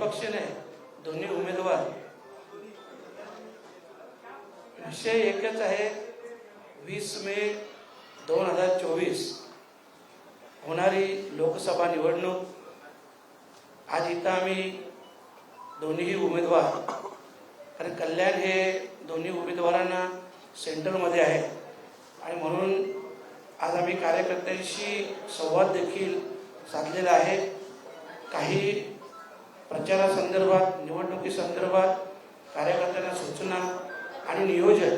पक्षाने दोन्ही उमेदवार. विषय एकच आहे वीस मे दोन हजार चोवीस. होणारी लोकसभा निवडणूक. आज इथं आम्ही दोन्ही उमेदवार कारण कल्याण हे दोन्ही उमेदवारांना सेंटरमध्ये आहे. आणि म्हणून आज आम्ही कार्यकर्त्यांशी संवाद देखील साधलेला आहे. काही प्रचारासंदर्भात निवडणुकीसंदर्भात कार्यकर्त्यांना सूचना आणि नियोजन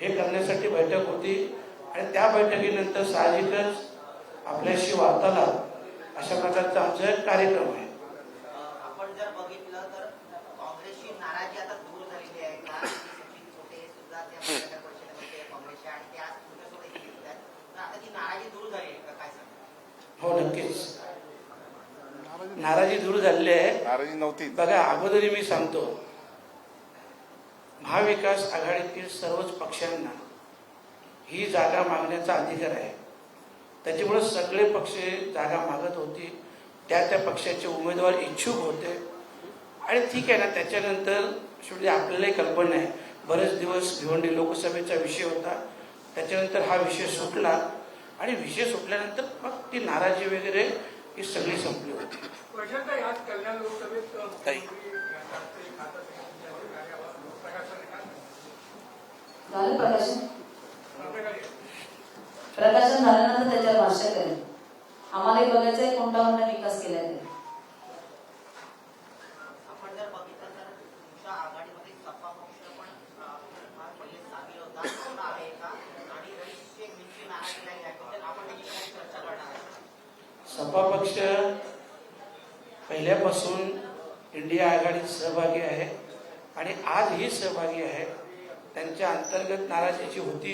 हे करण्यासाठी बैठक होती. आणि त्या बैठकीनंतर साहजिकच आपल्याशी वार्तालाप अशा प्रकारचा आमचा एक कार्यक्रम आहे. आपण जर बघितलं तर काँग्रेसची नाराजी आता दूर झालेली आहे. का? छोटे सुद्धा त्या परिषदेमध्ये आणि त्या आता ती नाराजी दूर झाली आहे का? काय सांगा हो नक्कीच. नाराजी दूर झालेली आहे. नाराजी नव्हती. बघा अगोदरी मी सांगतो. महाविकास आघाडीतील सर्वच पक्षांना ही जागा मागण्याचा अधिकार आहे. त्याच्यामुळे सगळे पक्ष जागा मागत होती. त्या त्या पक्षाचे उमेदवार इच्छुक होते. आणि ठीक आहे ना त्याच्यानंतर शेवटी आपल्यालाही कल्पना आहे. बरेच दिवस भिवंडी लोकसभेचा विषय होता. त्याच्यानंतर हा विषय सुटला. आणि विषय सुटल्यानंतर मग ती नाराजी वगैरे ही सगळी संपली होती? झालं प्रकाशन? झाल्यानंतर त्याच्यावर भाष्य करेल. आम्हालाही बघायचं आहे कोणता कोणता विकास केलाय ते आपण जर बघितलं तर तुमच्या आघाडीमध्ये सपा पक्ष पण अं, फार पहिले सामील होता पुन्हा आहे का आणि रईसचे मिरची नाराजी नाही याबद्दल आपण त्याची काही चर्चा करणार आहे सपा पक्ष पहिल्यापासून इंडिया आघाडीत सहभागी आहे आणि आजही सहभागी आहे. त्यांच्या अंतर्गत नाराजीची होती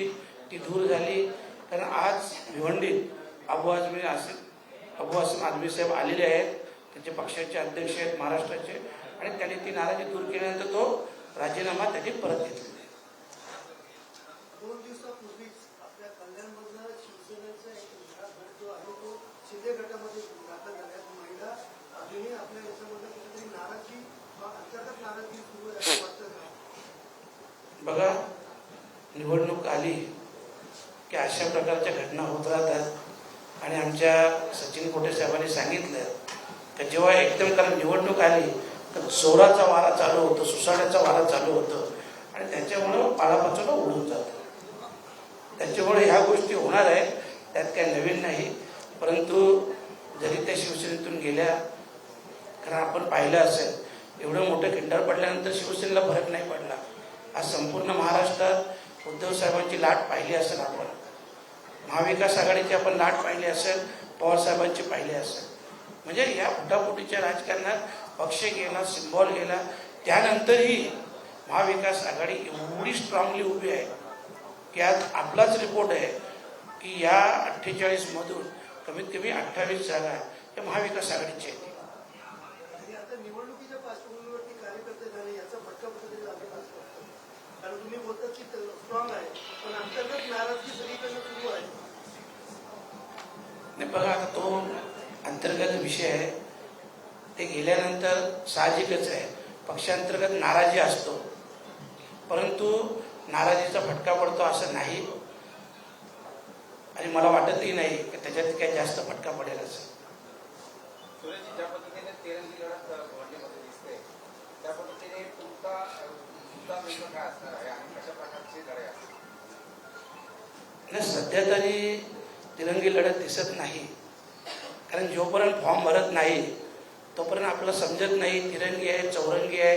ती दूर झाली. कारण आज भिवंडीत अबू आझमी आसिफ अबू आसिम आझमी साहेब आलेले आहेत. त्यांचे पक्षाचे अध्यक्ष आहेत महाराष्ट्राचे. आणि त्यांनी ती नाराजी दूर केल्यानंतर तो राजीनामा त्यांनी परत घेतला आहे दोन दिवसापूर्वीच आपल्या कल्याणमधला शिवसेनेचा एक महिला गट जो आहे तो शिंदे गटामध्ये दाखल झाला आहे महिला अजूनही आपल्या याच्यामध्ये कुठेतरी नाराजी वा अंतर्गत नाराजी सुरू आहे असं वाटतं का बघा निवडणूक आली की अशा प्रकारच्या घटना होत राहतात. आणि आमच्या सचिन कोटे साहेबांनी सांगितलं की जेव्हा एकदम कारण निवडणूक आली तर जोराचा वारा चालू होतो सुसाड्याचा वारा चालू होतो. आणि त्याच्यामुळं पालापाचोला उडून जातं. त्याच्यामुळे ह्या गोष्टी होणार आहेत त्यात काही नवीन नाही. परंतु जरी त्या शिवसेनेतून गेल्या कारण आपण पाहिलं असेल एवढं मोठं खिंडार पडल्यानंतर शिवसेनेला फरक नाही पडला. आज संपूर्ण महाराष्ट्रात उद्धव साहेबांची लाट पाहिली असेल आपण. महाविकास आघाडीची आपण लाट पाहिली असेल पवार साहेबांची पाहिली असेल. म्हणजे या फुटाफुटीच्या राजकारणात पक्ष गेला सिम्बॉल गेला त्यानंतरही महाविकास आघाडी एवढी स्ट्रॉंगली उभी आहे की आज आपलाच रिपोर्ट आहे की या अठ्ठेचाळीस मधून कमीत कमी अठ्ठावीस जागा या महाविकास आघाडीच्या आहेत. अंतर्गत विषय आहे. ते गेल्यानंतर साहजिकच आहे. पक्षांतर्गत नाराजी असतो. परंतु नाराजीचा फटका पडतो असं नाही. आणि मला वाटतही नाही की त्याच्यात काही जास्त फटका पडेल असं. सध्या तरी तिरंगी लढत दिसत नाही. कारण जोपर्यंत फॉर्म भरत नाही तोपर्यंत आपल्याला समजत नाही तिरंगी आहे चौरंगी आहे.